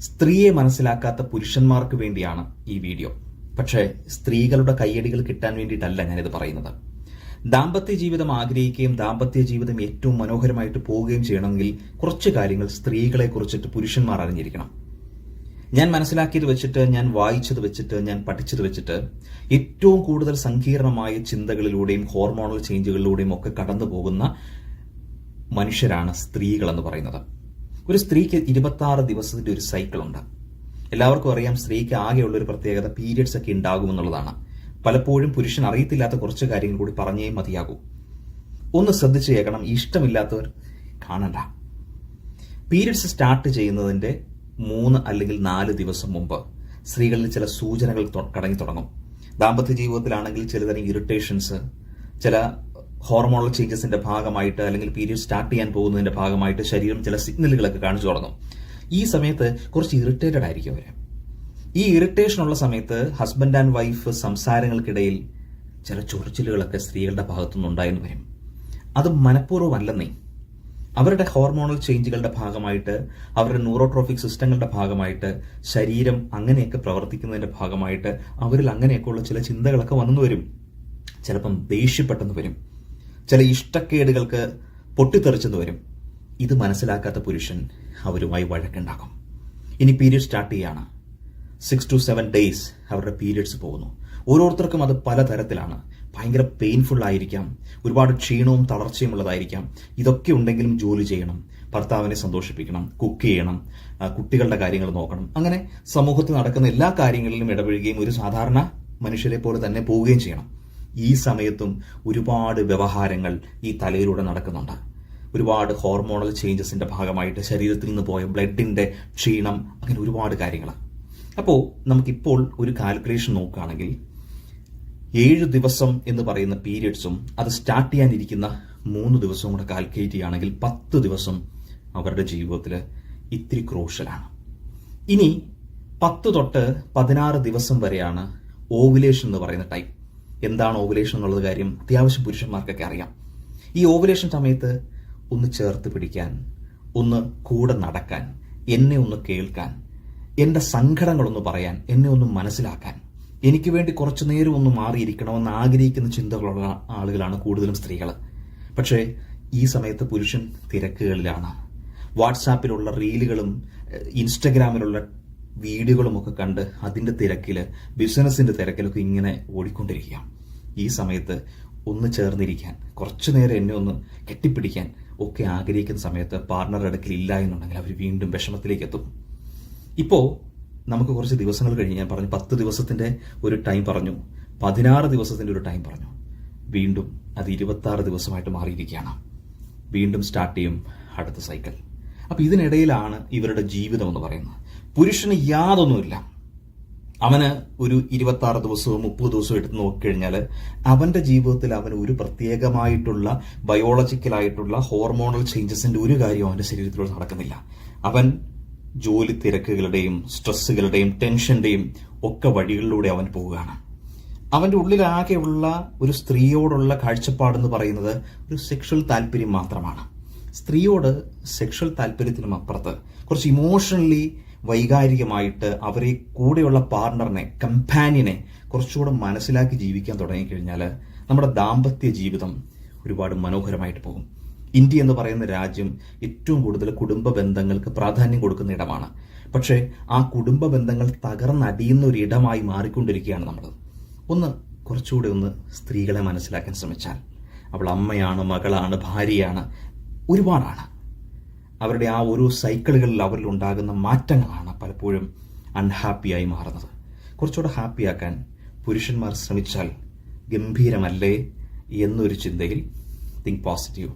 സ്ത്രീയെ മനസ്സിലാക്കാത്ത പുരുഷന്മാർക്ക് വേണ്ടിയാണ് ഈ വീഡിയോ. പക്ഷേ സ്ത്രീകളുടെ കയ്യടികൾ കിട്ടാൻ വേണ്ടിയിട്ടല്ല ഞാനിത് പറയുന്നത്. ദാമ്പത്യ ജീവിതം ആഗ്രഹിക്കുകയും ദാമ്പത്യ ജീവിതം ഏറ്റവും മനോഹരമായിട്ട് പോവുകയും ചെയ്യണമെങ്കിൽ കുറച്ച് കാര്യങ്ങൾ സ്ത്രീകളെ കുറിച്ചിട്ട് പുരുഷന്മാർ അറിഞ്ഞിരിക്കണം. ഞാൻ മനസ്സിലാക്കിയത് വെച്ചിട്ട് ഞാൻ വായിച്ചത് വെച്ചിട്ട് ഞാൻ പഠിച്ചത് വെച്ചിട്ട് ഏറ്റവും കൂടുതൽ സങ്കീർണമായ ചിന്തകളിലൂടെയും ഹോർമോണൽ ചേഞ്ചുകളിലൂടെയും ഒക്കെ കടന്നു പോകുന്ന മനുഷ്യരാണ് സ്ത്രീകൾ എന്ന് പറയുന്നത്. ഒരു സ്ത്രീക്ക് ഇരുപത്തി ആറ് ദിവസത്തിന്റെ ഒരു സൈക്കിൾ ഉണ്ട്. എല്ലാവർക്കും അറിയാം സ്ത്രീക്ക് ആകെയുള്ള ഒരു പ്രത്യേകത പീരിയഡ്സ് ഒക്കെ ഉണ്ടാകും എന്നുള്ളതാണ്. പലപ്പോഴും പുരുഷൻ അറിയത്തില്ലാത്ത കുറച്ച് കാര്യങ്ങൾ കൂടി പറഞ്ഞേ മതിയാകൂ. ഒന്ന് ശ്രദ്ധിച്ചു കേൾക്കണം ഇഷ്ടമില്ലാത്തവർ കാണണ്ട. പീരിയഡ്സ് സ്റ്റാർട്ട് ചെയ്യുന്നതിന്റെ മൂന്ന് അല്ലെങ്കിൽ നാല് ദിവസം മുമ്പ് സ്ത്രീകളിൽ ചില സൂചനകൾ കടങ്ങി തുടങ്ങും. ദാമ്പത്യ ജീവിതത്തിലാണെങ്കിൽ ചിലതരം ഇറിറ്റേഷൻസ് ചില ഹോർമോണൽ ചേഞ്ചസിന്റെ ഭാഗമായിട്ട് അല്ലെങ്കിൽ പീരിയഡ് സ്റ്റാർട്ട് ചെയ്യാൻ പോകുന്നതിന്റെ ഭാഗമായിട്ട് ശരീരം ചില സിഗ്നലുകളൊക്കെ കാണിച്ചു തുടങ്ങും. ഈ സമയത്ത് കുറച്ച് ഇറിറ്റേറ്റഡ് ആയിരിക്കും അവർ. ഈ ഇറിറ്റേഷൻ ഉള്ള സമയത്ത് ഹസ്ബൻഡ് ആൻഡ് വൈഫ് സംസാരങ്ങൾക്കിടയിൽ ചില ചൊറിച്ചിലുകളൊക്കെ സ്ത്രീകളുടെ ഭാഗത്തുനിന്ന് ഉണ്ടായെന്ന് വരും. അത് മനഃപൂർവമല്ലെന്നേ. അവരുടെ ഹോർമോണൽ ചേഞ്ചുകളുടെ ഭാഗമായിട്ട് അവരുടെ ന്യൂറോട്രോഫിക് സിസ്റ്റങ്ങളുടെ ഭാഗമായിട്ട് ശരീരം അങ്ങനെയൊക്കെ പ്രവർത്തിക്കുന്നതിന്റെ ഭാഗമായിട്ട് അവരിൽ അങ്ങനെയൊക്കെയുള്ള ചില ചിന്തകളൊക്കെ വന്നു വരും. ചിലപ്പം ദേഷ്യപ്പെട്ടെന്ന് വരും. ചില ഇഷ്ടക്കേടുകൾക്ക് പൊട്ടിത്തെറിച്ചെന്ന് വരും. ഇത് മനസ്സിലാക്കാത്ത പുരുഷൻ അവരുമായി വഴക്കുണ്ടാക്കും. ഇനി പീരീഡ് സ്റ്റാർട്ട് ചെയ്യാണ്. സിക്സ് ടു സെവൻ ഡേയ്സ് അവരുടെ പീരീഡ്സ് പോകുന്നു. ഓരോരുത്തർക്കും അത് പലതരത്തിലാണ്. ഭയങ്കര പെയിൻഫുൾ ആയിരിക്കാം. ഒരുപാട് ക്ഷീണവും തളർച്ചയും ഉള്ളതായിരിക്കാം. ഇതൊക്കെ ഉണ്ടെങ്കിലും ജോലി ചെയ്യണം. ഭർത്താവിനെ സന്തോഷിപ്പിക്കണം. കുക്ക് ചെയ്യണം. കുട്ടികളുടെ കാര്യങ്ങൾ നോക്കണം. അങ്ങനെ സമൂഹത്തിൽ നടക്കുന്ന എല്ലാ കാര്യങ്ങളിലും ഇടപെടുകയും ഒരു സാധാരണ മനുഷ്യരെ പോലെ തന്നെ പോവുകയും ചെയ്യണം. ഈ സമയത്തും ഒരുപാട് വ്യവഹാരങ്ങൾ ഈ തലയിലൂടെ നടക്കുന്നുണ്ട്. ഒരുപാട് ഹോർമോണൽ ചേഞ്ചസിന്റെ ഭാഗമായിട്ട് ശരീരത്തിൽ നിന്ന് പോയ ബ്ലഡിന്റെ ക്ഷീണം അങ്ങനെ ഒരുപാട് കാര്യങ്ങൾ. അപ്പോൾ നമുക്കിപ്പോൾ ഒരു കാൽക്കുലേഷൻ നോക്കുകയാണെങ്കിൽ ഏഴ് ദിവസം എന്ന് പറയുന്ന പീരിയഡ്സും അത് സ്റ്റാർട്ട് ചെയ്യാനിരിക്കുന്ന മൂന്ന് ദിവസവും കൂടെ കാൽക്കുലേറ്റ് ചെയ്യുകയാണെങ്കിൽ പത്ത് ദിവസം അവരുടെ ജീവിതത്തിൽ ഇത്തിരി ക്രൂഷ്യലാണ്. ഇനി പത്ത് തൊട്ട് പതിനാറ് ദിവസം വരെയാണ് ഓവുലേഷൻ എന്ന് പറയുന്ന ടൈം എന്താണ് ഓവുലേഷൻ എന്നുള്ളത് കാര്യം അത്യാവശ്യം പുരുഷന്മാർക്കൊക്കെ അറിയാം. ഈ ഓവുലേഷൻ സമയത്ത് ഒന്ന് ചേർത്ത് പിടിക്കാൻ ഒന്ന് കൂടെ നടക്കാൻ എന്നെ ഒന്ന് കേൾക്കാൻ എന്റെ സങ്കടങ്ങളൊന്ന് പറയാൻ എന്നെ ഒന്ന് മനസ്സിലാക്കാൻ എനിക്ക് വേണ്ടി കുറച്ചു നേരം ഒന്ന് മാറിയിരിക്കണമെന്ന് ആഗ്രഹിക്കുന്ന ചിന്തകളുള്ള ആളുകളാണ് കൂടുതലും സ്ത്രീകൾ. പക്ഷേ ഈ സമയത്ത് പുരുഷൻ തിരക്കുകളിലാണ്. വാട്സാപ്പിലുള്ള റീലുകളും ഇൻസ്റ്റഗ്രാമിലുള്ള വീഡിയോകളും ഒക്കെ കണ്ട് അതിന്റെ തിരക്കിൽ ബിസിനസ്സിന്റെ തിരക്കിലൊക്കെ ഇങ്ങനെ ഓടിക്കൊണ്ടിരിക്കുക ഈ സമയത്ത് ഒന്ന് ചേർന്നിരിക്കാൻ കുറച്ചു നേരം എന്നെ ഒന്ന് കെട്ടിപ്പിടിക്കാൻ ഒക്കെ ആഗ്രഹിക്കുന്ന സമയത്ത് പാർട്ണർ അടുക്കൽ ഇല്ല എന്നുണ്ടെങ്കിൽ അവർ വീണ്ടും വിഷമത്തിലേക്ക് എത്തും. ഇപ്പോൾ നമുക്ക് കുറച്ച് ദിവസങ്ങൾ കഴിഞ്ഞ് ഞാൻ പറഞ്ഞു പത്ത് ദിവസത്തിന്റെ ഒരു ടൈം പറഞ്ഞു പതിനാറ് ദിവസത്തിന്റെ ഒരു ടൈം പറഞ്ഞു. വീണ്ടും അത് ഇരുപത്താറ് ദിവസമായിട്ട് മാറിയിരിക്കുകയാണ്. വീണ്ടും സ്റ്റാർട്ട് ചെയ്യും അടുത്ത സൈക്കിൾ അപ്പോൾ ഇതിനിടയിലാണ് ഇവരുടെ ജീവിതം എന്ന് പറയുന്നത്. പുരുഷന് യാതൊന്നുമില്ല. അവന് ഒരു ഇരുപത്തി ആറ് ദിവസവും മുപ്പത് ദിവസവും എടുത്ത് നോക്കിക്കഴിഞ്ഞാൽ അവന്റെ ജീവിതത്തിൽ അവന് ഒരു പ്രത്യേകമായിട്ടുള്ള ബയോളജിക്കലായിട്ടുള്ള ഹോർമോണൽ ചേഞ്ചസിന്റെ ഒരു കാര്യവും അവന്റെ ശരീരത്തിലൂടെ നടക്കുന്നില്ല. അവൻ ജോലി തിരക്കുകളുടെയും സ്ട്രെസ്സുകളുടെയും ടെൻഷന്റെയും ഒക്കെ വഴികളിലൂടെ അവൻ പോവുകയാണ്. അവന്റെ ഉള്ളിലാകെയുള്ള ഒരു സ്ത്രീയോടുള്ള കാഴ്ചപ്പാടെന്ന് പറയുന്നത് ഒരു സെക്ഷൽ താല്പര്യം മാത്രമാണ്. സ്ത്രീയോട് സെക്ഷൽ താല്പര്യത്തിനും അപ്പുറത്ത് കുറച്ച് ഇമോഷണലി വൈകാരികമായിട്ട് അവരെ കൂടെയുള്ള പാർട്ണറിനെ കമ്പാനിയനെ കുറച്ചുകൂടെ മനസ്സിലാക്കി ജീവിക്കാൻ തുടങ്ങിക്കഴിഞ്ഞാൽ നമ്മുടെ ദാമ്പത്യ ജീവിതം ഒരുപാട് മനോഹരമായിട്ട് പോകും. ഇന്ത്യ എന്ന് പറയുന്ന രാജ്യം ഏറ്റവും കൂടുതൽ കുടുംബ ബന്ധങ്ങൾക്ക് പ്രാധാന്യം കൊടുക്കുന്ന ഇടമാണ്. പക്ഷേ ആ കുടുംബ ബന്ധങ്ങൾ തകർന്നടിയുന്ന ഒരു ഇടമായി മാറിക്കൊണ്ടിരിക്കുകയാണ് നമ്മൾ ഒന്ന് കുറച്ചുകൂടെ ഒന്ന് സ്ത്രീകളെ മനസ്സിലാക്കാൻ ശ്രമിച്ചാൽ. അവൾ അമ്മയാണ് മകളാണ് ഭാര്യയാണ് ഒരുപാടാണ്. അവരുടെ ആ ഓരോ സൈക്കിളുകളിൽ അവരിൽ ഉണ്ടാകുന്ന മാറ്റങ്ങളാണ് പലപ്പോഴും അൺഹാപ്പിയായി മാറുന്നത്. കുറച്ചുകൂടെ ഹാപ്പിയാക്കാൻ പുരുഷന്മാർ ശ്രമിച്ചാൽ ഗംഭീരമല്ലേ എന്നൊരു ചിന്തയിൽ തിങ്ക് പോസിറ്റീവ്